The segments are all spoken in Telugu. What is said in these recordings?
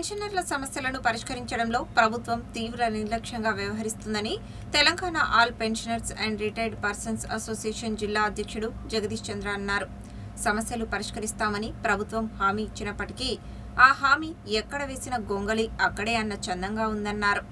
పెన్షనర్ల సమస్యలను పరిష్కరించడంలో ప్రభుత్వం తీవ్ర నిర్లక్ష్యంగా వ్యవహరిస్తుందని Telangana all pensioners and retired persons association జిల్లా అధ్యక్షుడు జగదీష్ చంద్ర అన్నారు. సమస్యలు పరిష్కరిస్తామని ప్రభుత్వం హామీ ఇచ్చినప్పటికీ ఆ హామీ ఎక్కడ వేసిన గొంగళి అక్కడే అన్న చందంగా ఉందన్నారు.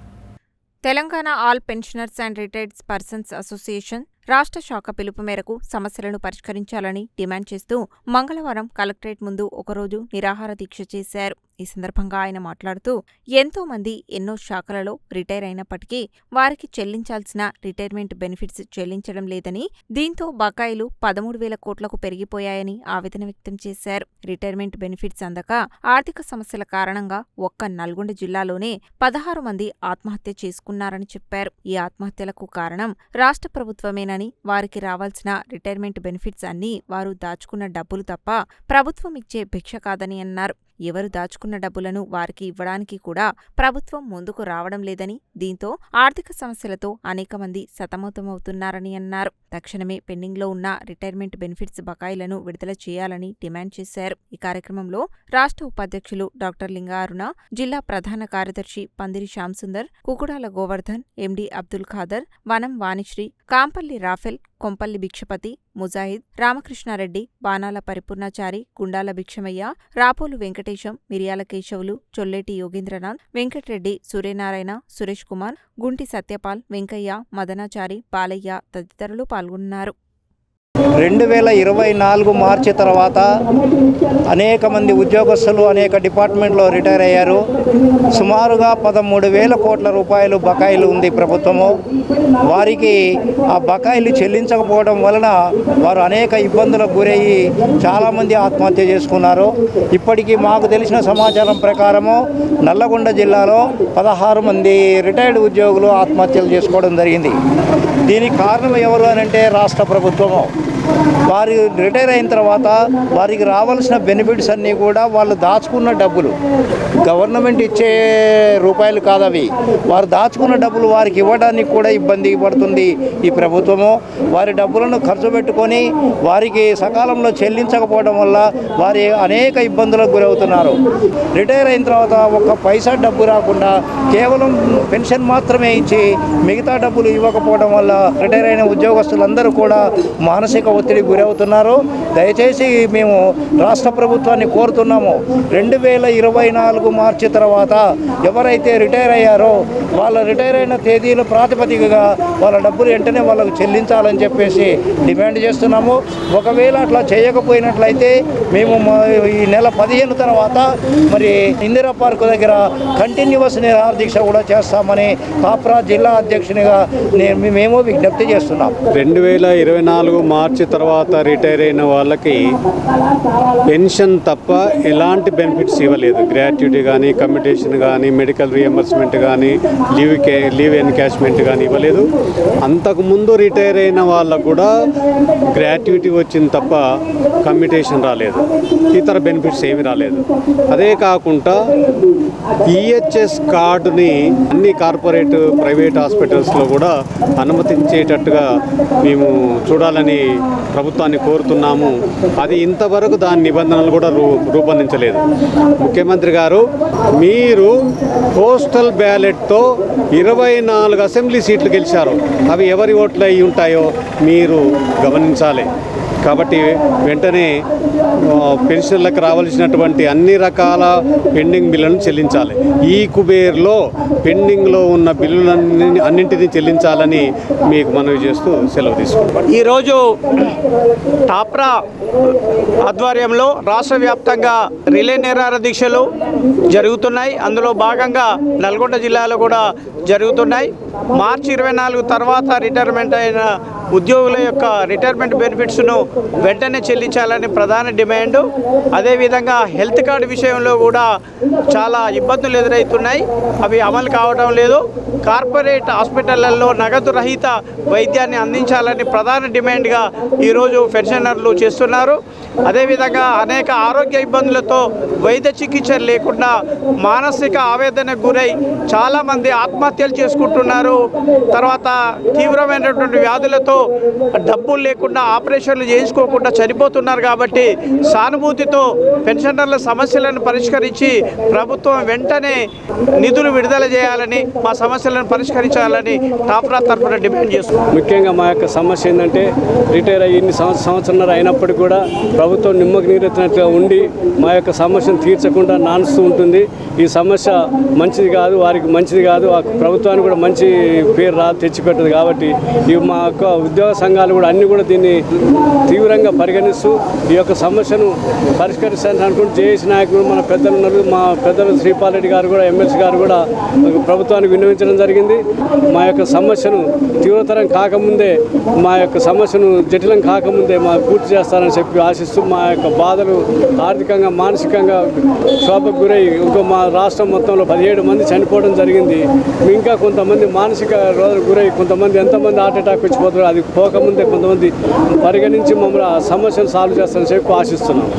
Telangana all pensioners and retired persons association రాష్ట్ర శాఖ పిలుపు మేరకు సమస్యలను పరిష్కరించాలని డిమాండ్ చేస్తూ మంగళవారం కలెక్టరేట్ ముందు ఒకరోజు నిరాహార దీక్ష చేశారు. ఈ సందర్భంగా ఆయన మాట్లాడుతూ ఎంతో మంది ఎన్నో శాఖలలో రిటైర్ అయినప్పటికీ వారికి చెల్లించాల్సిన రిటైర్మెంట్ బెనిఫిట్స్ చెల్లించడం లేదని దీంతో బకాయిలు పదమూడు వేల కోట్లకు పెరిగిపోయాయని ఆవేదన వ్యక్తం చేశారు. రిటైర్మెంట్ బెనిఫిట్స్ అందక ఆర్థిక సమస్యల కారణంగా ఒక్క నల్గొండ జిల్లాలోనే పదహారు మంది ఆత్మహత్య చేసుకున్నారని చెప్పారు. ఈ ఆత్మహత్యలకు కారణం రాష్ట్ర ప్రభుత్వమేనని వారికి రావాల్సిన రిటైర్మెంట్ బెనిఫిట్స్ అన్నీ వారు దాచుకున్న డబ్బులు తప్ప ప్రభుత్వం ఇచ్చే భిక్ష కాదని అన్నారు. ఎవరు దాచుకున్న డబ్బులను వారికి ఇవ్వడానికి కూడా ప్రభుత్వం ముందుకు రావడం లేదని దీంతో ఆర్థిక సమస్యలతో అనేక మంది సతమతమవుతున్నారని అన్నారు. తక్షణమే పెండింగ్లో ఉన్న రిటైర్మెంట్ బెనిఫిట్స్ బకాయిలను విడుదల చేయాలని డిమాండ్ చేశారు. ఈ కార్యక్రమంలో రాష్ట్ర ఉపాధ్యక్షులు డాక్టర్ లింగారుణ జిల్లా ప్రధాన కార్యదర్శి పందిరి శ్యాంసుందర్ కుకుడాల గోవర్ధన్ ఎండి అబ్దుల్ ఖాదర్ వనం వాణిశ్రీ కాంపల్లి రాఫెల్ కొంపల్లి భిక్షపతి ముజాహిద్ రామకృష్ణారెడ్డి బాణాల పరిపూర్ణాచారి గుండాల భిక్షమయ్య రాపోలు వెంకటేశం మిరియాల కేశవులు చొల్లేటి యోగేంద్రనాథ్ వెంకట్రెడ్డి సూర్యనారాయణ సురేష్ కుమార్ గుంటి సత్యపాల్ వెంకయ్య మదనాచారి బాలయ్య తదితరులు పాల్గొన్నారు. రెండు వేల ఇరవై నాలుగు మార్చి తర్వాత అనేక మంది ఉద్యోగస్తులు అనేక డిపార్ట్మెంట్లో రిటైర్ అయ్యారు. సుమారుగా పదమూడు వేల కోట్ల రూపాయలు బకాయిలు ఉంది ప్రభుత్వము. వారికి ఆ బకాయిలు చెల్లించకపోవడం వలన వారు అనేక ఇబ్బందులకు గురయ్యి చాలామంది ఆత్మహత్య చేసుకున్నారు. ఇప్పటికీ మాకు తెలిసిన సమాచారం ప్రకారము నల్లగొండ జిల్లాలో పదహారు మంది రిటైర్డ్ ఉద్యోగులు ఆత్మహత్యలు చేసుకోవడం జరిగింది. దీనికి కారణం ఎవరు అని అంటే రాష్ట్ర ప్రభుత్వము. వారు రిటైర్ అయిన తర్వాత వారికి రావాల్సిన బెనిఫిట్స్ అన్నీ కూడా వాళ్ళు దాచుకున్న డబ్బులు. గవర్నమెంట్ ఇచ్చే రూపాయలు కాదు అవి. వారు దాచుకున్న డబ్బులు వారికి ఇవ్వడానికి కూడా ఇబ్బంది పడుతుంది ఈ ప్రభుత్వము. వారి డబ్బులను ఖర్చు పెట్టుకొని వారికి సకాలంలో చెల్లించకపోవడం వల్ల వారి అనేక ఇబ్బందులకు గురవుతున్నారు. రిటైర్ అయిన తర్వాత ఒక పైసా డబ్బు రాకుండా కేవలం పెన్షన్ మాత్రమే ఇచ్చి మిగతా డబ్బులు ఇవ్వకపోవడం వల్ల రిటైర్ అయిన ఉద్యోగస్తులందరూ కూడా మానసిక ఒత్తిడికి గురవుతున్నారు. దయచేసి మేము రాష్ట్ర ప్రభుత్వాన్ని కోరుతున్నాము. రెండు వేల ఇరవై నాలుగు మార్చి తర్వాత ఎవరైతే రిటైర్ అయ్యారో వాళ్ళ రిటైర్ అయిన తేదీలు ప్రాతిపదికగా వాళ్ళ డబ్బులు వెంటనే వాళ్ళకు చెల్లించాలని చెప్పేసి డిమాండ్ చేస్తున్నాము. ఒకవేళ అట్లా చేయకపోయినట్లయితే మేము మా- ఈ నెల పదిహేను తర్వాత మరి ఇందిరా పార్కు దగ్గర కంటిన్యూస్ నిరాహార దీక్ష కూడా చేస్తామని కాప్రా జిల్లా అధ్యక్షునిగా నేను మేము విజ్ఞప్తి చేస్తున్నాం. రెండు వేల ఇరవై నాలుగు మార్చి తర్వాత రిటైర్ అయిన వాళ్ళకి పెన్షన్ తప్ప ఎలాంటి బెనిఫిట్స్ ఇవ్వలేదు. గ్రాట్యుటీ కానీ కమ్యూటేషన్ కానీ మెడికల్ రియంబర్స్మెంట్ కానీ లీవ్ కే లీవ్ ఎన్కాష్మెంట్ కానీ ఇవ్వలేదు. అంతకుముందు రిటైర్ అయిన వాళ్ళకు కూడా గ్రాట్యుటీ వచ్చింది తప్ప కమ్యూటేషన్ రాలేదు. ఇతర బెనిఫిట్స్ ఏమీ రాలేదు. అదే కాకుండా ఈహెచ్ఎస్ కార్డుని అన్ని కార్పొరేట్ ప్రైవేట్ హాస్పిటల్స్లో కూడా అనుమతించేటట్టుగా మేము చూడాలని ప్రభుత్వాన్ని కోరుతున్నాము. అది ఇంతవరకు దాని నిబంధనలు కూడా రూ రూపొందించలేదు. ముఖ్యమంత్రి గారు మీరు పోస్టల్ బ్యాలెట్తో ఇరవై నాలుగు అసెంబ్లీ సీట్లు గెలిచారు. అవి ఎవరి ఓట్లు అయి ఉంటాయో మీరు గమనించాలి. కాబట్టి వెంటనే పెన్షన్లకు రావాల్సినటువంటి అన్ని రకాల పెండింగ్ బిల్లులను చెల్లించాలి. ఈ కుబేర్లో పెండింగ్లో ఉన్న బిల్లులన్నీ అన్నింటినీ చెల్లించాలని మీకు మనవి చేస్తూ సెలవు తీసుకుంటాం ఈరోజు టాప్రా ఆధ్వర్యంలో రాష్ట్ర వ్యాప్తంగా రిలే నిరాహార దీక్షలు జరుగుతున్నాయి. అందులో భాగంగా నల్గొండ జిల్లాలో కూడా జరుగుతున్నాయి. మార్చి ఇరవై నాలుగు తర్వాత రిటైర్మెంట్ అయిన ఉద్యోగుల యొక్క రిటైర్మెంట్ బెనిఫిట్స్ను వెంటనే చెల్లించాలని ప్రధాన డిమాండ్ అదేవిధంగా హెల్త్ కార్డు విషయంలో కూడా చాలా ఇబ్బందులు ఎదురవుతున్నాయి అవి అమలు కావడం లేదు. కార్పొరేట్ హాస్పిటళ్ళలో నగదు రహిత వైద్యాన్ని అందించాలని ప్రధాన డిమాండ్గా ఈరోజు పెన్షనర్లు చేస్తున్నారు. అదేవిధంగా అనేక ఆరోగ్య ఇబ్బందులతో వైద్య చికిత్స లేకుండా మానసిక ఆవేదనకు గురై చాలామంది ఆత్మహత్యలు చేసుకుంటున్నారు. తర్వాత తీవ్రమైనటువంటి వ్యాధులతో డబ్బులు లేకుండా ఆపరేషన్లు చేయించుకోకుండా చనిపోతున్నారు కాబట్టి సానుభూతితో పెన్షనర్ల సమస్యలను పరిష్కరించి ప్రభుత్వం వెంటనే నిధులు విడుదల చేయాలని మా సమస్యలను పరిష్కరించాలని టాప్రా తరఫున డిమాండ్ చేస్తున్నాం. ముఖ్యంగా మా యొక్క సమస్య ఏంటంటే రిటైర్ అయ్యి ఇన్ని సంవత్సరం సంవత్సరాలు అయినప్పటికీ కూడా ప్రభుత్వం నిమ్మకు నీరెత్తినట్లుగా ఉండి మా యొక్క సమస్యను తీర్చకుండా నానుస్తూ ఉంటుంది. ఈ సమస్య మంచిది కాదు వారికి మంచిది కాదు. ఆ ప్రభుత్వానికి కూడా మంచి పేరు రా తెచ్చిపెట్టదు కాబట్టి ఈ మా యొక్క ఉద్యోగ సంఘాలు కూడా అన్నీ కూడా దీన్ని తీవ్రంగా పరిగణిస్తూ ఈ యొక్క సమస్యను పరిష్కరిస్తారని అనుకుంటూ జేఏసీ నాయకులు మన పెద్దలు ఉన్నారు. మా పెద్దలు శ్రీపాలరెడ్డి గారు కూడా ఎమ్మెల్సీ గారు కూడా ప్రభుత్వానికి విన్నవించడం జరిగింది. మా యొక్క సమస్యను తీవ్రతరం కాకముందే మా యొక్క సమస్యను జటిలం కాకముందే మా పూర్తి చేస్తారని చెప్పి ఆశిస్తూ మా యొక్క బాధలు ఆర్థికంగా మానసికంగా క్షోభకు గురై ఇంకో మా రాష్ట్రం మొత్తంలో పదిహేడు మంది చనిపోవడం జరిగింది. ఇంకా కొంతమంది మానసిక రోగాలకు గురై కొంతమంది ఎంతమంది హార్ట్ అటాక్ వచ్చిపోతారు అది పోకముందే కొంతమంది పరిగణించి మమ్మల్ని ఆ సమస్యను సాల్వ్ చేస్తారని చెప్పి ఆశిస్తున్నాం.